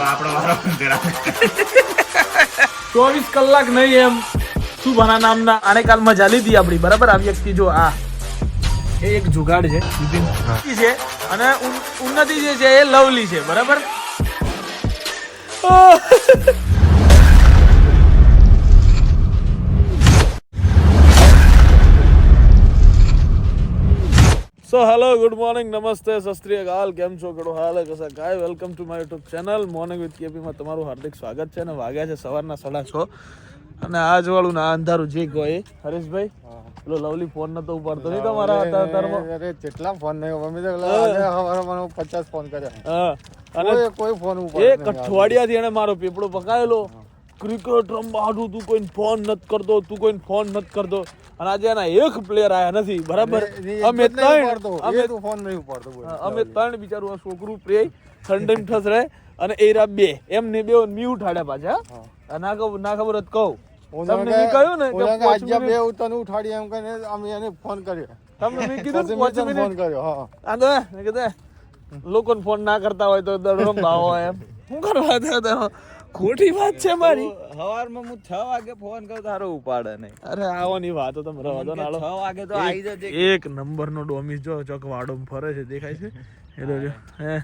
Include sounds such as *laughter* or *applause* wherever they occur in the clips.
આપણો. ચોવીસ કલાક નહીં એમ. શું ભણા નામના આને કાલ મજા લીધી આપડી બરાબર? આ વ્યક્તિ જો આ. એ એક જુગાડ છે છે અને ઉન્નતિ જે છે એ લવલી છે. બરાબર? સો હેલો ગુડ મોર્નિંગ નમસ્તે સસ્ત્રીયકાલ કેમ છો? કેડો હાલ કસા કાય welcome to my YouTube channel morning with કેપીમાં તમારું હાર્દિક સ્વાગત છે અને વાગ્યા છે સવારના સાડા છ. અને આજ વાળું ના અંધારું જે કહો હરીશભાઈ પેલો લવલી ફોન નતો ઉપાડતો નહીં તમારા હતા તારમાં અરે જેટલા ફોન નહીં મમ્મી તો પચાસ ફોન કર્યા. અને કોઈ ફોન એક અઠવાડિયાથી એને મારો પીપળો પકાયેલો. ક્રિકેટ રમવા હાટું તું કોઈને ફોન નથી કરતો તું કોઈને ફોન નથી કરતો. અને આજે એના એક પ્લેયર આયા નથી બરાબર? અમે ત્રણ અમે તો ફોન નહીં ઉપાડતો અમે ત્રણ બિચારું આ છોકરું પ્રે ઠંડમ ઠસરે અને એરા બે. એમને બે મી ઉઠાડ્યા પાછા. ના ખબર ના ખબર જ કહું. તમને મેં કહ્યું ને કે આજે બે તને ઉઠાડી એમ કરીને અમે એને ફોન કર્યો. તમને મેં કીધું પાંચ મિનિટ ફોન કર્યો હા. આ તો કીધું લોકોને ફોન ના કરતા હોય તો દડો હોય એમ. શું કરવા ખોટી વાત છે મારી. સવારમાં હું 6 વાગે ફોન કરું તારો ઉપાડે નહીં. અરે આવોની વાતો તમે રવા દો નાળો 6 વાગે તો આવી જજે. એક નંબર નો ડોમિસ જો ચોક વાડો ફરે છે દેખાય છે? એ તો જો હે.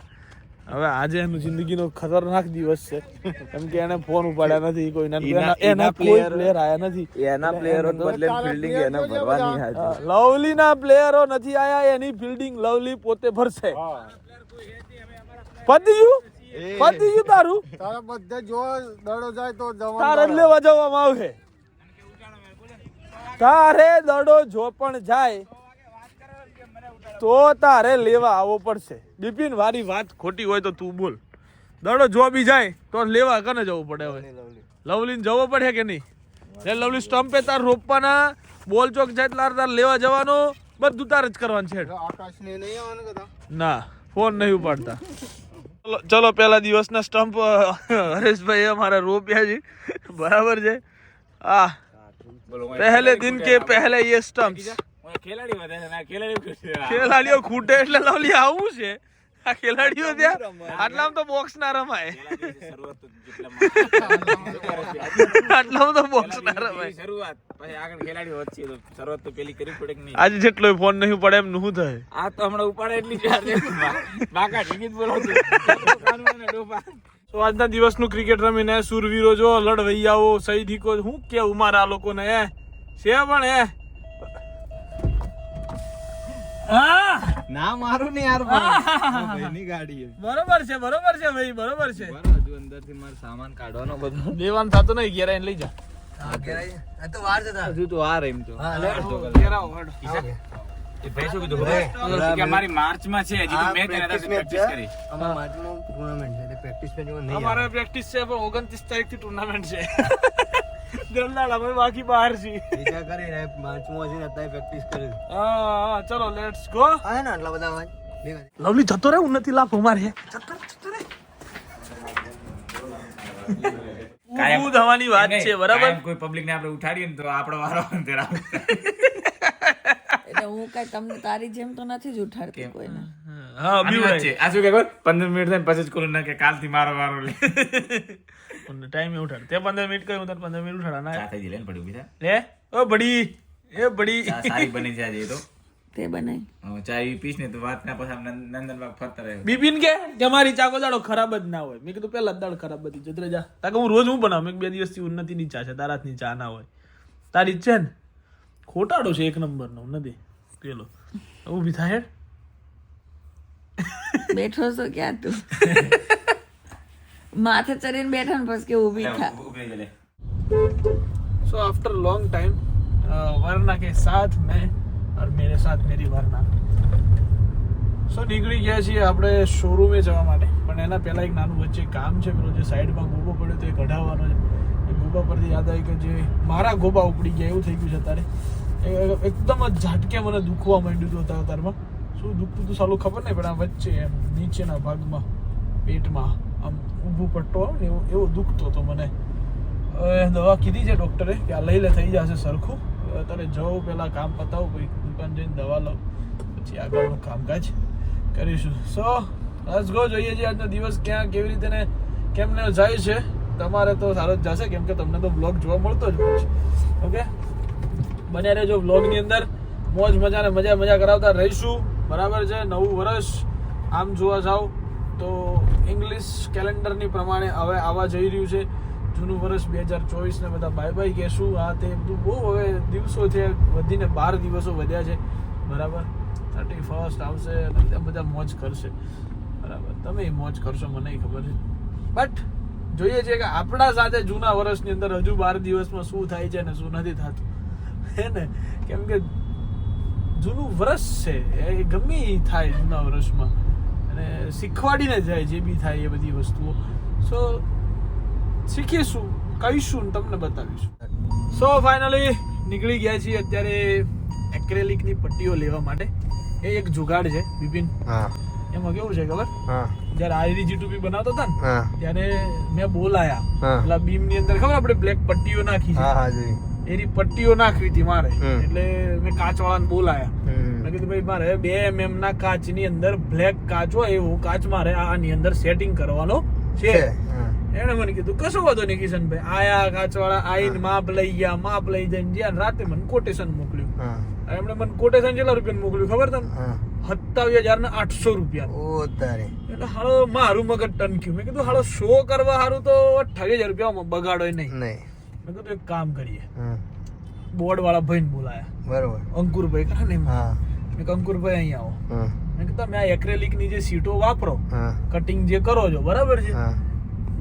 હવે આજે એનું જિંદગીનો ખતરનાક દિવસ છે. કેમ કે એને ફોન ઉપાડ્યા નથી કોઈ એના- કોઈ પ્લેયર આયા નથી. એના પ્લેયરો બદલે ફિલ્ડિંગ એને ભરવાની હાજર. લવલી ના પ્લેયરો નથી આયા એની ફિલ્ડિંગ લવલી પોતે ભરશે. હા. પતી ગયું તારું? તારા બધે જો દડો જાય તો તારે જ લેવા જવામાં આવશે. તારે દડો જો પણ જાય તો તારે લેવા આવવો પડશે. બિપિન વારી વાત ખોટી હોય તો તું બોલ. દડો જો બી જાય તો લેવા કને જવું પડે હવે? લવલીને જવો પડે કે નહીં? જે લવલી સ્ટમ્પે તાર રોપવાના બોલ ચોક જાય તાર તાર લેવા જવાનો બધું તારે જ કરવાનું છે. આકાશ ને નહીં આવવાનું ના ફોન નહીં ઉપાડતા. ચલો પહેલા દિવસના સ્ટમ્પ હરેશભાઈ અમારા રોપ્યા છે. બરાબર છે? આ પહેલે દિન કે પહેલે એ સ્ટમ્પ ખેલાડીઓ ખૂટે એટલે લવલી આવું છે. આ ખેલાડીઓ ત્યાં આટલામાં તો બોક્સ ના રમાય. આટલામાં તો બોક્સ ના રમાય. શરૂઆત. પછી આગળ ખેલાડી વચ્ચે તો શરૂઆત તો પેલી કરવી પડે કે નહીં? આજે જેટલો ફોન નહીં પડે એમ નું થાય. આ તો હમણાં ઉપાડે એટલી જ બાકા ટિકિટ બોલો તો આજના દિવસનું ક્રિકેટ રમીને સુરવીરો જો લડવૈયાઓ સૈનિકો હું કેવું મારા આ લોકોને એ છે પણ એ હા? ના મારું નહીં યાર ભાઈની *laughs* ગાડી બરોબર છે બરોબર છે ભાઈ બરોબર છે. હજુ અંદરથી મારો સામાન કાઢવાનો બધો. *laughs* દેવાન થતું નહીં ઘેરા લઈ જા. હજુ તો આ એમ તો. ભાઈ શું કીધું કે મારી માર્ચમાં છે હજી તો પ્રેક્ટિસ કરી. અમારે પ્રેક્ટિસ છે પણ ઓગણત્રીસ તારીખથી ટુર્નામેન્ટ છે. *laughs* જલ્દાળ ભાઈ બાકી બહાર છીએ હા હા, ચલો લેટ્સ ગો લવલી જતો રે ઉન્નતિ લાભ અમારે કાયમ- ઊભું થવાની વાત છે બરાબર? કોઈ પબ્લિક ને આપણે ઉઠાડીએ ને તો આપણો વારો જરા. એટલે હું કઈ તમને તારી જેમ તો નથી જ ઉઠાડતી કોઈને. હા વાત છે. આ શું કે ખબર? પંદર મિનિટ થાય ને પછી જ કોલ ના કે કાલથી મારો વારો લે. ટાઈમે ઉઠાડ. તે પંદર મિનિટ કહ્યું તને પંદર મિનિટ ઉઠાડા. ના. ચા થઈ ગઈ લે ને પડી ઊભી થા. લે ઓ બડી એ બડી ચા સારી બની જાય એ તો. તે બનાવી હવે ચા એવી પીશ ને તો વાત ના પછી નંદનબાગ ફરતા રહે. બિપિન કે તમારી મારી ચાકો દાડો ખરાબ જ ના હોય. મેં કીધું પેલા જ દાડો ખરાબ હતી. જતરે જા. તાકે હું રોજ હું બનાવું? મેં બે દિવસથી ઉન્નતિની ચા છે. તારા હાથની ચા ના હોય. તારી જ છે ને? ખોટાડો છે એક નંબરનો. નથી. પેલો. ઊભી થાય. બેઠો છો ક્યાં તું? *laughs* માથે ચડીને બેઠા ને પછી કે ઊભી થા ઊભી રહી લે. सो आफ्टर लॉन्ग टाइम वरना के साथ मैं और मेरे साथ मेरी वरना સો નીકળી ગયા છીએ આપણે શોરૂમે જવા માટે પણ એના પહેલા એક નાનું વચ્ચે કામ છે પેલો જે સાઈડમાં ગોબો પડ્યો તો એ કઢાવવાનો છે એ ગોબા પરથી યાદ આવી કે જે મારા ગોબા ઉપડી ગયા એવું થઈ ગયું છે અત્યારે એ એકદમ જ ઝાટકે મને દુખવા માંડ્યું હતું અત્યારે અત્યારમાં શું દુખતું હતું સાલું ખબર નહીં પણ આ વચ્ચે એમ નીચેના ભાગમાં પેટમાં આમ ઊભું પટ્ટો આવે ને એવું એવો દુખતો હતો મને. દવા કીધી છે ડોક્ટરે કે આ લઈ લે, થઈ જશે સરખું. અત્યારે જવું પહેલાં કામ પતાવું, પછી દુકાન જઈને દવા લઉં. પછી આગળનું કામકાજ કરીશું. સો લેટ્સ ગો જોઈએ છે આજનો દિવસ ક્યાં, કેવી રીતે ને કેમને જાય છે. તમારે તો સારો જ જશે, કેમ કે તમને તો બ્લોગ જોવા મળતો જ હોય છે. ઓકે બન્યા રહેજો બ્લોગની અંદર. મોજ મજાને મજા મજા કરાવતા રહીશું. બરાબર છે? નવું વર્ષ. આમ જોવા જાવ તો ઇંગ્લિશ કેલેન્ડરની પ્રમાણે હવે આવવા જઈ રહ્યું છે. જૂનું વર્ષ બે હજાર ચોવીસને બધા બાય બાય કહેશું. આ તે બધું બહુ હવે દિવસો છે, વધીને બાર દિવસો વધ્યા છે. બરાબર? થર્ટી ફર્સ્ટ આવશે અને બધા મોજ કરશે. બરાબર? તમે મોજ કરશો, મને ખબર છે. બટ જોઈએ છે કે આપણા સાથે જૂના વર્ષની અંદર હજુ બાર દિવસમાં શું થાય છે અને શું નથી થતું. હે ને? કેમ કે જૂનું વર્ષ છે, એ ગમે થાય જૂના વર્ષમાં. અને શીખવાડીને જાય જે બી થાય એ બધી વસ્તુઓ. સો શીખીશું કહીશું તમને બતાવીશું. સો ફાઇનલી નીકળી ગયા છીએ અત્યારે એક્રેલિકની પટ્ટીઓ લેવા માટે. એ એક જુગાડ છે બિપિન. એમાં કેવું છે ખબર? જયારે જ્યારે આઈરી જીટુપી બનાવતો હતા ને ત્યારે મેં બોલાયા. પેલા બીમની અંદર ખબર આપણે બ્લેક પટ્ટીઓ નાખી છે? એની પટ્ટીઓ નાખવી હતી મારે. એટલે મેં કાચ વાળાને બોલાયા મેં કીધું ભાઈ મારે બે એમએમ ના કાચની અંદર બ્લેક કાચ હોય એવું કાચ મારે આની અંદર સેટિંગ કરવાનો છે. એણે મને કીધું કશો વાંધો નહીં કિશનભાઈ આયા કાચવાળા આઈને માપ લઈ ગયા માપ લઈ જઈને જ્યાં રાતે મને કોટેશન મોકલ્યું. એમણે મને કોટેશન કેટલા રૂપિયા મોકલ્યું ખબર તમને? સત્તાવીસ હજાર ને આઠસો રૂપિયા. એટલે હાલો મારું મગજ ટનક્યું મેં કીધું હાલો શો કરવા હારું તો અઠાવીસ હજાર રૂપિયા બગાડો નહીં. નહીં. મેં કીધું એક કામ કરીએ. બોર્ડ વાળા ભાઈને બોલાયા. બરોબર. અંકુરભાઈ કહા ને મેં અંકુરભાઈ અહીંયા આવો. મેં કીધું તમે આ એક્રેલિકની જે સીટો વાપરો કટિંગ જે કરો છો બરાબર છે?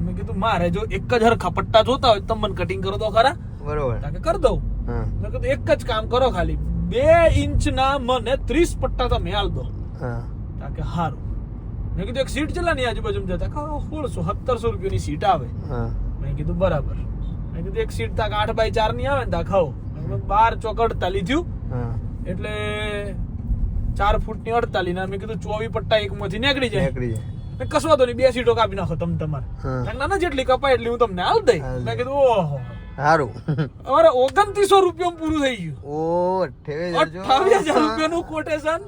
મેં કીધું મારે જો એક જ હરખા પટ્ટા જોતા હોય તો મને કટિંગ કરો તો ખરા. બરોબર. કરી દઉં. મેં કીધું એક જ કામ કરો ખાલી. બે ઇંચના મને ત્રીસ પટ્ટા તમે હાલ દો. કે સારું હારું. મેં કીધું એક સીટ ચલા ની આજુબાજુ જતા સોળસો સત્તરસો રૂપિયાની સીટ આવે. મેં કીધું બરાબર. મેં કીધું એક સીટ તાક આઠ બાય ચારની આવે. ને તા ખાઓ બાર ચોક અડતાલી થયું. એટલે ચાર ફૂટની અડતાલી ના મેં કીધું ચોવી પટ્ટા એક માંથી નીકળી જાય. નીકળી જાય. કશું નહીં બે સીટો કાપી નાખો તમે તમારે. ના ના જેટલી કપાય એટલી હું તમને હાલ દઈ. મેં કીધું ઓહો. સારું અમારે ઓગણત્રીસો રૂપિયા પૂરું થઈ ગયું. ઓ અઠ્યાવીસ હજાર રૂપિયા અઠાવીસ હજાર રૂપિયાનું કોટેશન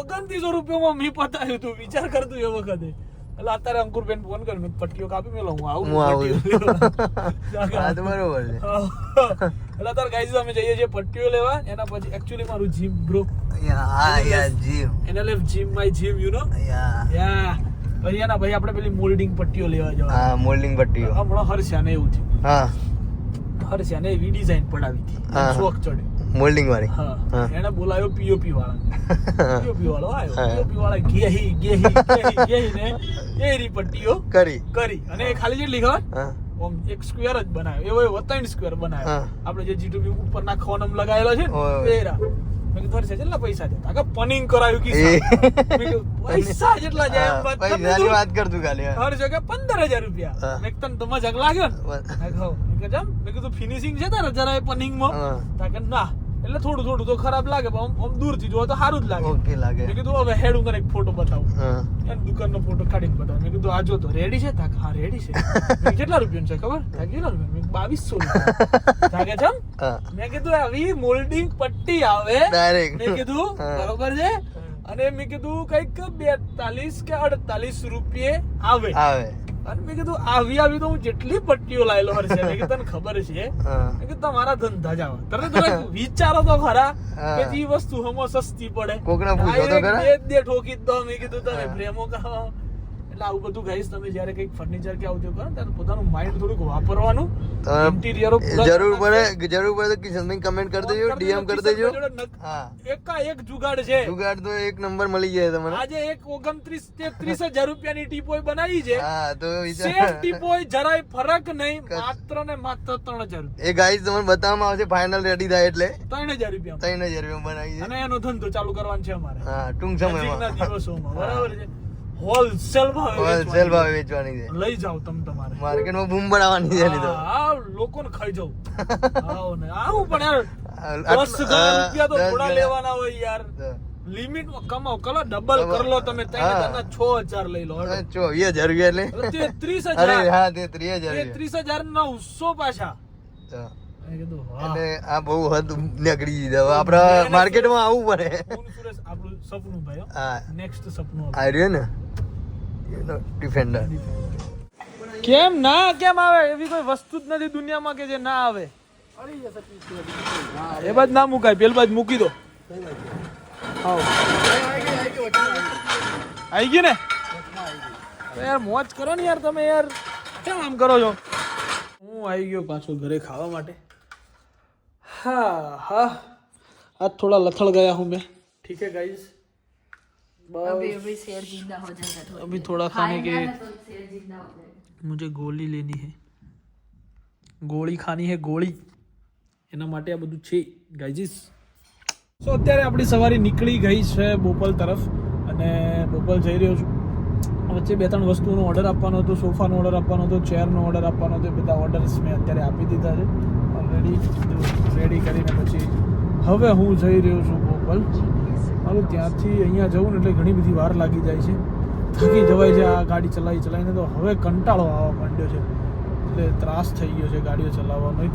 ઓગણત્રીસો રૂપિયામાં મેં પતાવ્યું હતું વિચાર કરતું એ વખતે. *laughs* એટલે અત્યારે અંકુરબેન ફોન કર્યો પટ્ટીઓ કાપી મેલો હું આવું હું આવું હા તો બરોબર છે. એટલે અત્યારે ગાઈઝ અમે જઈએ છીએ પટ્ટીઓ લેવા એના પછી એકચ્યુઅલી મારું જીમ બ્રો જીવ NLF gym my gym you know ya. Ya. એના ભાઈ આપણે પેલી મોલ્ડિંગ પટ્ટીઓ લેવા જવા હા મોલ્ડિંગ પટ્ટીઓ. હમણાં હર્ષ્યાને એવું થયું. હા. હર્ષ્યાને એવી ડિઝાઇન પડાવી હતી. શોખ ચડ્યો. મોલ્ડિંગ વાળી. હા. એને બોલાયો પીઓપી વાળા પીઓપી વાળો આવ્યો. પીઓપી વાળા ગેહી ગેહી ગેહી ને એરી પટ્ટીઓ કરી. કરી. અને એ ખાલી જેટલી ખબર? ઓમ એક સ્ક્વેર જ બનાવ્યો. એવો એવો ત્રણ સ્ક્વેર બનાવ્યો. આપણે જે જીટુબી ઉપર નાખવાનો આમ લગાવેલો છે ને એરા. મેં કીધું "હર્ષ, કેટલા પૈસા છે. આગળ પનિંગ કરાયું. કી મેં *laughs* પૈસા જેટલા જાય એમ વાત તમે તો- ખાલી પંદર હજાર રૂપિયા. મેં તને તો મજાક લાગ્યો ને. મેં કીધું? મેં ફિનિશિંગ છે તારે જરા પનિંગમાં હા. તા ના. એટલે થોડું થોડું તો ખરાબ લાગે પણ આમ- આમ દૂરથી જોવો તો સારું જ લાગે. ઓકે લાગે. મેં કીધું હવે હેડ હું એક ફોટો બતાવું. હા. દુકાનનો ફોટો કાઢીને બતાવું. મેં કીધું આ જો તો રેડી છે? તાક હા રેડી છે. મેં કેટલા રૂપિયાનું છે ખબર? તાકે કેટલા રૂપિયા? મેં બાવીસો તાકે ચમ? મેં કીધું આવી મોલ્ડિંગ પટ્ટી આવે. ડાયરેક્ટ મેં કીધું બરોબર છે? અને મેં કીધું કંઈક બેતાલીસ કે અડતાલીસ રૂપિયે આવે. આવે. અને મેં કીધું આવી આવી તો હું જેટલી પટ્ટીઓ લાયેલો હશે. મેં કીધું તને ખબર છે. મેં કીધું તમારા ધંધા જાવ તને તો વિચારો તો ખરા કે જે વસ્તુ હમો સસ્તી પડે. કોકને પૂછો તો ખરા. બે દે ઠોકી દો. મેં કીધું તમે પ્રેમો કહો એટલે આવું બધું ગાઈસ તમે જ્યારે કંઈક ફર્નિચર કે આવું કરો ત્યારે પોતાનું માઇન્ડ થોડુંક વાપરવાનું. ઇન્ટિરિયરો જરૂર પડે જરૂર પડે તો કિશનભાઈ કમેન્ટ કરી દેજો ડીએમ કરી દેજો હા. એકા એક જુગાડ છે. જુગાડ તો એક નંબર મળી જાય તમને. આજે એક ઓગણત્રીસ તેત્રીસ હજાર રૂપિયાની ટીપોય બનાવી છે. હા તો સેમ ટીપોય જરાય ફરક નહીં માત્ર ને માત્ર ત્રણ હજાર રૂપિયા. એ ગાઈસ તમને બતાવવામાં આવશે ફાઇનલ રેડી થાય એટલે. ત્રણ હજાર રૂપિયા ત્રણ હજાર રૂપિયા બનાવી છે. અને એનો ધંધો ચાલુ કરવાનો છે અમારે. હા ટૂંક સમયમાં. દિવસોમાં. બરાબર છે. હોલસેલ ભાવે હોલસેલ વેચવાની. ભાવે વેચવાની છે. લઈ જાવ તમે તમારે. માર્કેટમાં બૂમ બનાવવાની છે હા, આ લોકોને ખાઈ જાવ આવો ને. આવું પણ યાર આટલું- દસ ગણા હા, રૂપિયા તો થોડા લેવાના હોય યાર. લિમિટમાં કમાઓ. કલો ડબલ કરલો કર લો તમે. ત્રણ હા. છ હજાર લઈ લો ચોવીસ હજાર રૂપિયા એટલે? ત્રીસ હજાર. હા તે ત્રીસ હજાર ના ત્રીસ હજાર નવસો પાછા. એટલે આ બહુ હદ નીકળી દીધા હવે આપડે માર્કેટમાં આવવું પડે. આપણું સપનું ભાઈ હા. નેક્સ્ટ સપનું આ ને? ડિફેન્ડર કેમ ના કેમ આવે? એવી કોઈ વસ્તુ જ નથી દુનિયામાં કે જે ના આવે. એ બાજ ના મુકાય પેલ બાજ મૂકી દો. આઈ ગઈ ને? યાર મોજ કરો ને યાર તમે યાર. કેમ આમ કરો છો? હું આવી ગયો પાછો ઘરે ખાવા માટે. હા હા આજ થોડા લથડ ગયા હું मैं ठीक है गाइस अभी अभी शेर जिंदा हो जाएगा थोड़ी अभी थोड़ा खाने के खाएगा ना तो शेर जिंदा हो जाएगा मुझे गोली लेनी है ગોળી ખાની હે ગોળી એના માટે આ બધું છે ગાઈજીસ સો અત્યારે આપણી સવારી નીકળી ગઈ છે બોપલ તરફ અને બોપલ જઈ રહ્યો છું વચ્ચે બે ત્રણ વસ્તુનો ઓર્ડર આપવાનો હતો સોફાનો ઓર્ડર આપવાનો હતો ચેરનો ઓર્ડર આપવાનો હતો એ બધા ઓર્ડર્સ મેં અત્યારે આપી દીધા છે ઓલરેડી રેડી કરીને પછી હવે હું જઈ રહ્યો છું બોપલ મારું ત્યાંથી અહીંયા જવું ને એટલે ઘણી બધી વાર લાગી જાય છે. થાકી જવાય છે આ ગાડી ચલાવી, ચલાવીને તો હવે કંટાળો આવવા માંડ્યો છે. એટલે ત્રાસ થઈ ગયો છે ગાડીઓ ચલાવવાનો.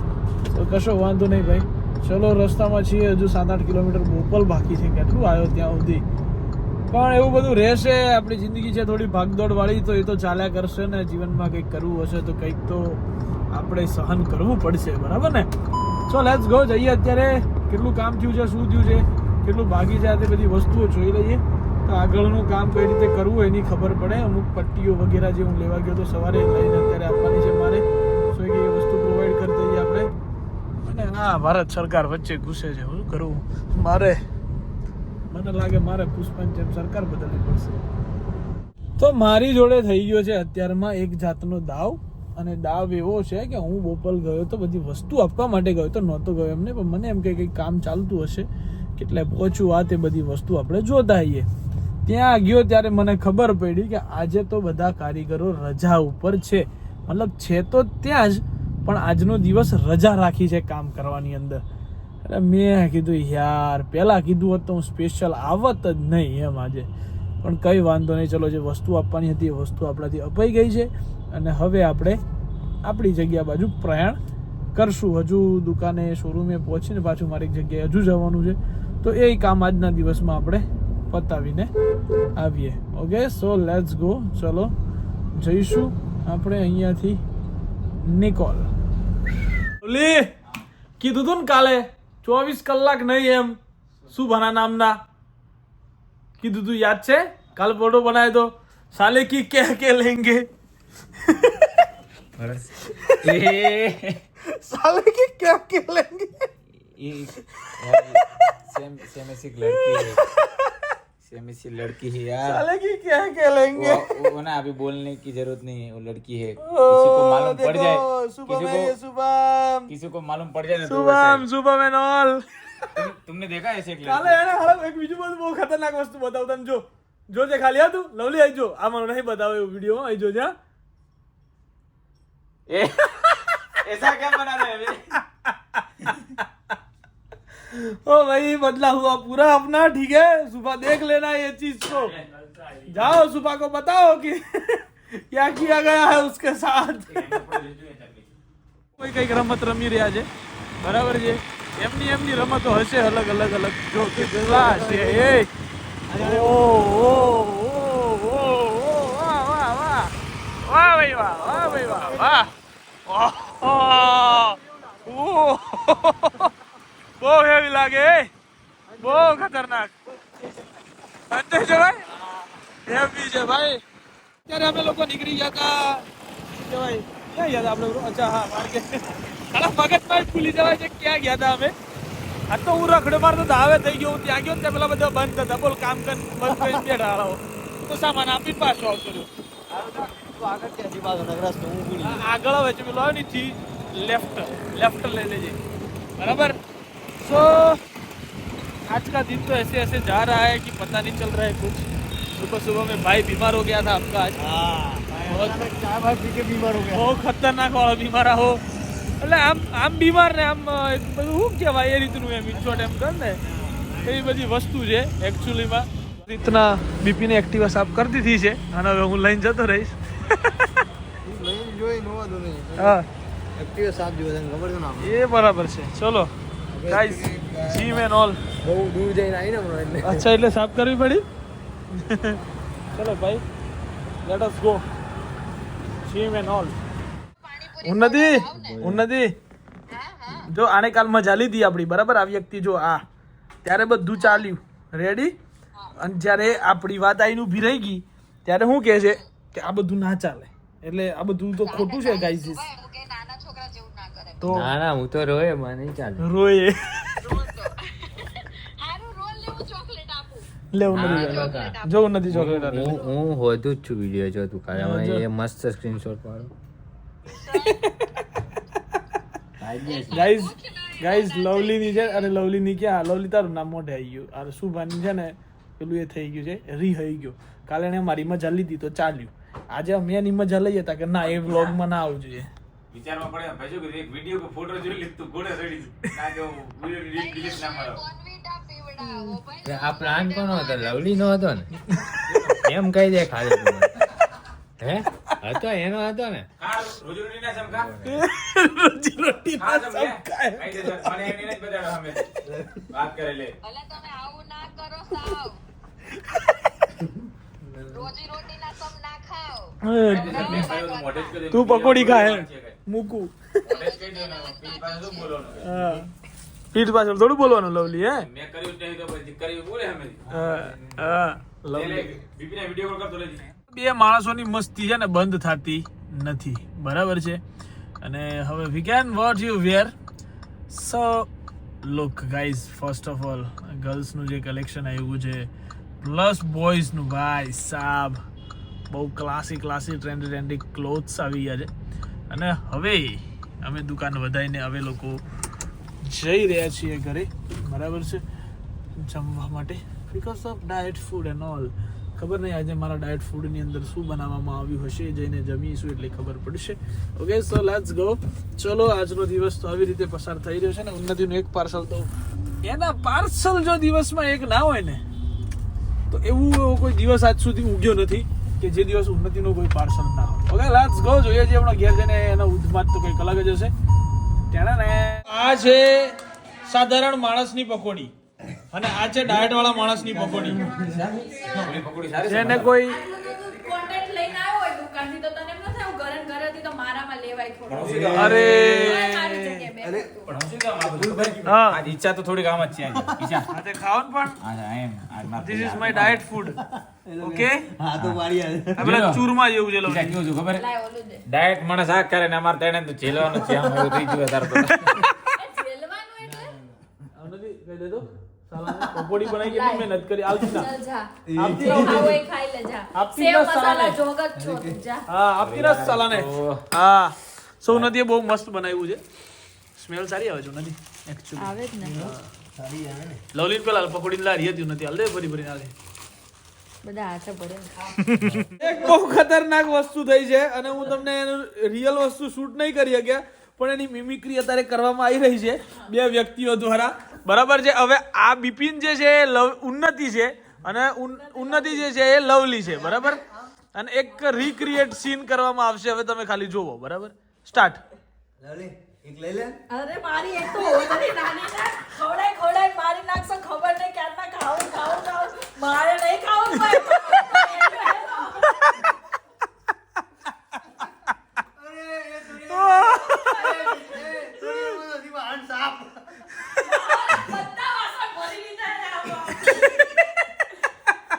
તો કશો વાંધો નહીં ભાઈ. ચલો, રસ્તામાં છીએ. હજુ સાત આઠ કિલોમીટર બોપલ બાકી છે. કેટલું આવ્યો ત્યાં સુધી? પણ એવું બધું રહેશે. આપણી જિંદગી છે થોડી ભાગદોડ વાળી તો એ તો ચાલ્યા કરશે ને. જીવનમાં કંઈક કરવું હશે તો કંઈક તો આપણે સહન કરવું પડશે, બરાબર ને? સો લેટ્સ ગો જઈએ અત્યારે. કેટલું કામ થયું છે, શું થયું છે, કેટલું બાકી છે તે બધી વસ્તુઓ જોઈ લઈએ. તો આગળનું કામ કઈ રીતે કરવું એની ખબર પડે. અમુક પટ્ટીઓ વગેરે જે હું લેવા ગયો તો સવારે લઈને અત્યારે આપવાની છે મારે. સો એ વસ્તુ પ્રોવાઈડ કરી દઈએ આપણે. અને હા, ભારત સરકાર વચ્ચે ઘૂસે છે. શું કરવું મારે મને લાગે મારે પુષ્પન જેમ સરકાર બદલવી પડશે. તો મારી જોડે થઈ ગયો છે અત્યારમાં એક જાતનો દાવ. અને દાવ એવો છે કે હું બોપલ ગયો તો બધી વસ્તુ આપવા માટે ગયો તો નહોતો ગયો એમને, પણ મને એમ કે કંઈક કામ ચાલતું હશે. કેટલે પહોંચ્યું આ તે બધી વસ્તુ આપણે જોતા આવીએ. ત્યાં ગયો ત્યારે મને ખબર પડી કે આજે તો બધા કારીગરો રજા ઉપર છે. મતલબ છે તો ત્યાં જ, પણ આજનો દિવસ રજા રાખી છે કામ કરવાની અંદર. એટલે મેં કીધું, યાર, પહેલાં કીધું હોત હું સ્પેશિયલ આવત જ નહીં એમ આજે. પણ કંઈ વાંધો નહીં, ચલો જે વસ્તુ આપવાની હતી એ વસ્તુ આપણાથી અપાઈ ગઈ છે. અને હવે આપણે આપણી જગ્યા બાજુ પ્રયાણ કરશું. હજુ દુકાને શોરૂમે પહોંચીને પાછું મારી જગ્યાએ હજુ જવાનું છે. તો એ કામ આજના દિવસમાં આપણે પતાવીને આવીએ. ઓકે સો લેટ્સ ગો ચલો, જઈશું આપણે અહીંયાથી નિકોલ. ઓલી, કીધું તું ને કાલે, ચોવીસ કલાક નહીં એમ. શું ભણા નામના. કીધું તું યાદ છે? કાલ ફોટો બનાવ્યો તો સાલે કી કે કે લેંગે? *laughs* साले की क्या के लेंगे सेम सेम ऐसी लड़की है सेम ऐसी लड़की है यार साले की क्या के लेंगे वो, वो ना अभी बोलने की जरूरत नहीं है वो लड़की है किसी को मालूम पड़ जाए सुबह किसी में ये को शुभम किसी को मालूम पड़ जाए ना तो શુભમ वैसे- શુભમ એન્ડ ઓલ तुम, तुमने देखा ऐसे एक કાલે लड़की એને હાલો એક બીજું બધું બહુ ખતરનાક વસ્તુ બતાવું તને જો જો જે ખાલી હતું લવલી આઈ જો આ મને નહીં બતાવે એવું વિડીયો આઈ જો જા ए, *laughs* ऐसा क्या बना रहे हैं अभी? ओ भाई बदला हुआ पूरा अपना ठीक है सुबह देख लेना ये चीज को जाओ सुबह को बताओ कि *laughs* क्या किया गया है उसके साथ કોઈ કઈક રમત રમી રહ્યા છે બરાબર છે એમની એમની રમતો હશે અલગ અલગ અલગ જો કેટલા છે એ ઓ ઓ ઓ ઓ ઓ વાહ વાહ વાહ વાહ ભાઈ વાહ વાહ ભાઈ વાહ વાહ ઓહો! ઓહો! બહુ હેવી લાગે બહુ ખતરનાક. અંતે છે ભાઈ? હેવી છે ભાઈ. ત્યારે અમે લોકો નીકળી ગયા હતા કહેવાય? ક્યાં ગયા હતા આપણે અચ્છા, હા, માર્કેટ. સાલા મગજમાં ભૂલી જવાય છે ક્યાં ગયા હતા અમે. આ તો હું રખડે મારતો હવે થઈ ગયો. હું ત્યાં ગયો ને પેલા બધા બંધ હતા બોલ, કામ કર, બંધ કરી બેઠા તો સામાન આપી પાછો આવતો રહ્યો. આગળ હવે છે પેલો આવે ને થી लेफ्ट लेफ्ट ले लीजिए बराबर सो आज का दिन तो ऐसे ऐसे जा रहा है कि पता नहीं चल रहा है कुछ सुबह सुबह में भाई बीमार हो गया था आपका आज બહુ ખતરનાક વાળો બીમાર હો એટલે આમ આમ બીમાર ને આમ અ, એક બધું શું કહેવાય એ રીતનું એમ ઇન્શોર્ટ એમ કર ને એવી બધી વસ્તુ છે એકચ્યુઅલીમાં રીતના બીપીને એક્ટિવા સાફ કરી દીધી છે અને હવે હું લઈને જતો રહીશ હા એ બરાબર છે. ચલો. ગાઈસ જીમ એન્ડ ઓલ અચ્છા એટલે સાફ કરવી પડી? ચલો ભાઈ let us go gym and all Unnati Unnati. જો આને કાલ મજા લીધી આપણી બરાબર? આ વ્યક્તિ જો આ. ત્યારે બધું ચાલ્યું. રેડી અને જ્યારે આપણી વાત આવીને ઊભી રહી ગઈ ત્યારે શું કહે છે? કે આ બધું ના ચાલે. એટલે આ બધું તો ખોટું છે ગાઈઝીસ તો ના ના હું તો રોય મને ચાલે. રોય. લેવું નથી જોવું નથી જો ચોકલેટ હું હું હોતું જ છું વીડિયો જો તું ખાલી એ મસ્ત સ્ક્રીનશોટ પાડો. ગાઈઝ ગાઈઝ લવલીની છે અને લવલીની ક્યાં? લવલી તારું નામ મોઢે આવી ગયું. અને શુભાની છે ને પેલું એ થઈ ગયું છે રી થઈ ગયું. કાલે એને મારી મજા લીધી તો ચાલ્યું. આજે અમે એની મજા લઈએ તા કે ના એ વ્લોગમાં ના આવવું જોઈએ. વિચારમાં પડે ભાઈ શું કીધું, એક વિડિયો કે ફોટો જોઈ લીધું ઘોડે ચડી ના કે વિડિયો ડિલીટ delete ના મારો. આ પ્લાન કોનો હતો? લવલી નો હતો ને? એમ કહી દે ખાલી તું હે? હતો એનો હતો ને? રોજી-રોટી ના સમકા રોજી રોટી ના સમકા. મને એની નથી બતાડો સામે. વાત કરે લે. મેં કહ્યું તો મોઢે જ કહી દે. તું પકોડી ખાય. મૂકું. પીઠ પાછળ થોડું બોલવાનું લવલી હે? મેં કર્યું નહીં તો પછી કર્યું બોલે સામેથી. હા લવલી. લે, બીપીને કોલ કરતો લેજે. બે માણસોની મસ્તી છે ને બંધ થતી નથી. બરાબર છે? અને હવે we can what you where so look guys first of all ગર્લ્સનું જે કલેક્શન આવ્યું છે પ્લસ બોયઝનું ભાઈ સાબ. બહુ classy classy trendy trendy clothes આવી ગયા છે. અને હવે અમે દુકાન વધારીને હવે લોકો જઈ રહ્યા છીએ ઘરે. બરાબર છે? જમવા માટે. Because of diet food and all ખબર નહીં આજે મારા ડાયટ ફૂડની અંદર શું બનાવવામાં આવ્યું હશે, જઈને જમીશું એટલે ખબર પડશે. ઓકે સો લેટ્સ ગો ચલો, આજનો દિવસ તો આવી રીતે પસાર થઈ રહ્યો છે ને. ઉન્નતિનું એક પાર્સલ તો એના પાર્સલ જો દિવસમાં એક ના હોય ને, તો એવું એવો કોઈ દિવસ આજ સુધી ઉગ્યો નથી. કે જે દિવસ ઉન્નતિનો કોઈ પાર્સલ ના હોય ઓકે લેટ્સ ગો જોઈએ છે આપણો ઘેર જઈને એનો ઉદ્માત તો કંઈક અલગ જ હશે ત્યાં ને આ છે સાધારણ માણસની પકોડી અને આ છે ડાયટ વાળા માણસની પકોડી પેલી પકોડી સારી છે. જેને કોઈ કોન્ટેક્ટ લઈને આવ્યો હોય દુકાનથી તો તને એમ ન થાય હું ઘરે ને ઘરે હતી તો મારામાં લેવાય થોડું પણ હું શું કહું? અરે હું ઈચ્છા તો થોડી કામ જ છે. ઈચ્છા. આજે ખાવ પણ? હા, એમ. This is my diet food okay હા તો વાળી આવે. આપણે ચૂરમા જેવું છે ઈચ્છા કેવું છું ખબર? લાય ઓલું દે. ડાયટ માણસ આ કરે ને અમાર તેણે તો ઝેલવાનું છે આમ એવું થઈ ગયું તાર તો એ જેલવાનું એટલે? આવું કહી દે તો. સાલાને પકોડી બનાવી કેટલી મહેનત કરી. આવતી ના આપતી ખાઈ ના સાલે. મસાલા છો જા. હા આપતી ના સાલાને. હા. સૌ નદીએ બહુ મસ્ત બનાવ્યું છે. સ્મેલ સારી આવે છે નથી એકચ્યુઅલી આવે જ ને. લવલીન પેલા પકોડી લારી હતી નથી હાલ દે ફરી ફરી નાખે બધા હાથે ભરે એક બહુ ખતરનાક વસ્તુ થઈ છે અને હું તમને એનું રિયલ વસ્તુ શૂટ નહીં કરી શક્યા પણ એની મિમિક્રી અત્યારે કરવામાં આવી રહી છે બે વ્યક્તિઓ દ્વારા. બરાબર છે? હવે આ બિપિન જે છે એ લવ ઉન્નતિ છે અને ઉન્નતિ જે છે એ લવલી છે બરાબર? અને એક રિક્રિએટ સીન કરવામાં આવશે હવે તમે ખાલી જોવો બરાબર? સ્ટાર્ટ લવલી અરે, મારી એક તો ખવડાય મારી નાખશો, ખબર નહીં ક્યારના ખાવું ખાવું ખાવું. મારે નહીં ખાવું ભાઈ બધા વાસણ ભરી લીધા ને આમાં.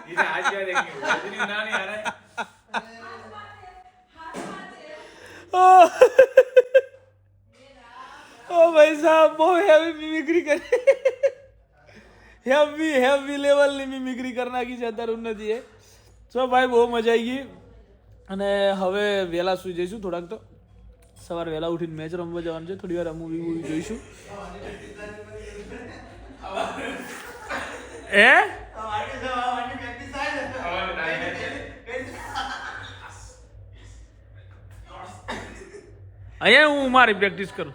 ઈ તો આજ યાદ આવી ગયું. આજની નાની હારે. ઓ ભાઈ સાહેબ બહુ હેવી મિમિક્રી કરી હેવી હેવી લેવલની મિમિક્રી કરી નાખી છે અત્યારે ઉન્નતિએ. સો ભાઈ, બહુ મજા આવી ગઈ. અને હવે વહેલા સુઈ જઈશું થોડાક તો. સવારે વહેલા ઉઠીને મેચ રમવા જવાનું છે. થોડી વાર મૂવી મૂવી જોઈશું. એ અહીંયા હું મારી પ્રેક્ટિસ કરું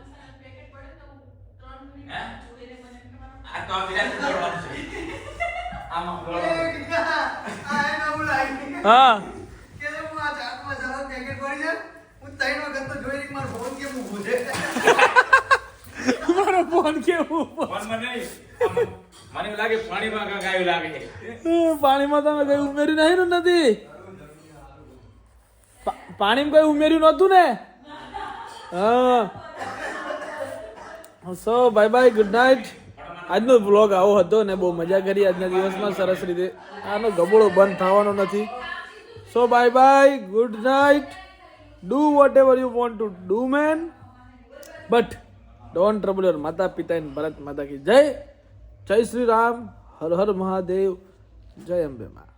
આ તો આ વિરાટ દોડવાનું છે. આમાં દોડવાનું. હા મારો ફોન કેવું ફોનમાં નહીં. આમાં મને લાગે પાણીમાં કાંઈક લાગે. પાણીમાં તમે કઈ ઉમેર્યું નહીં ને નથી? પાણીમાં કઈ ઉમેર્યું નહોતું ને? હા. So bye bye good night આજનો બ્લોગ આવો હતો ને બહુ મજા કરી આજના દિવસમાં, સરસ રીતે. આનો ગબોળો બંધ થવાનો નથી. So bye bye good night do whatever you want to do man but don't trouble your માતા પિતા એન્ડ ભરત માતા કી. જય જય શ્રી રામ. હર હર મહાદેવ. જય અંબે મા